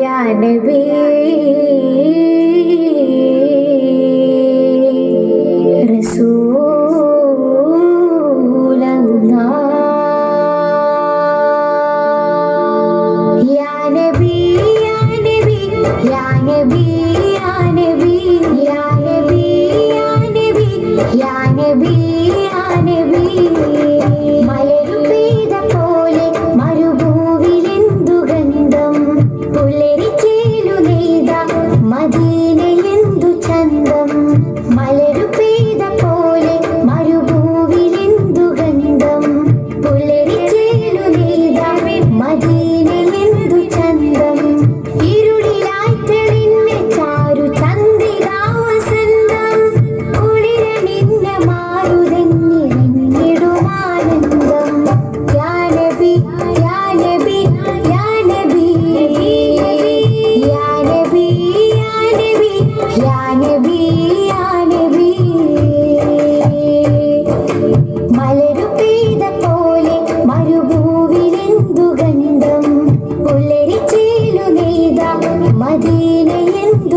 യാ നബി Ya Nabi, Ya Nabi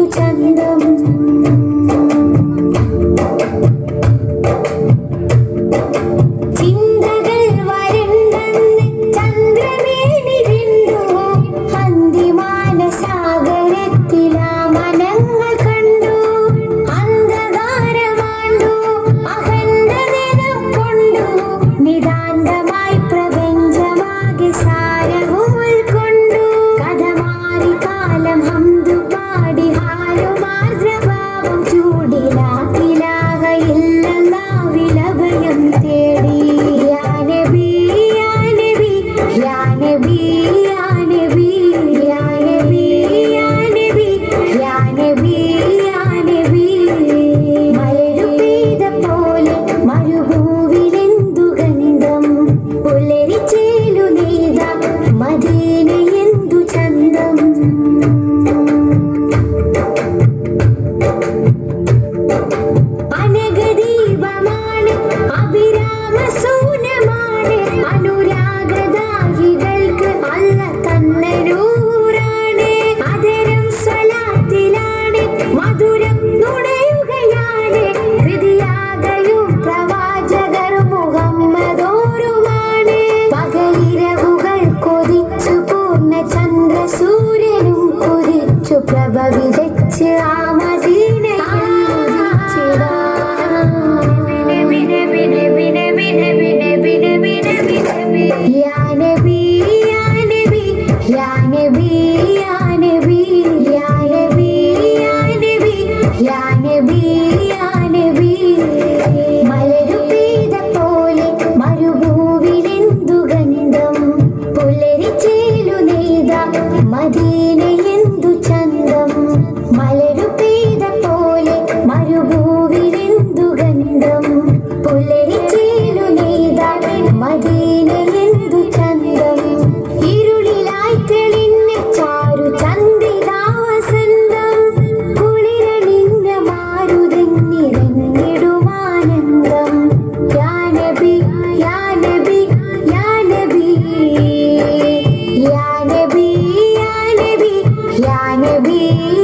真的吗？വിതച്ച് മരുഭൂവിലെന്തു ഗന്ധം പുലരിച്ചേലു നെയ്ത മദീനയിൽ gonna be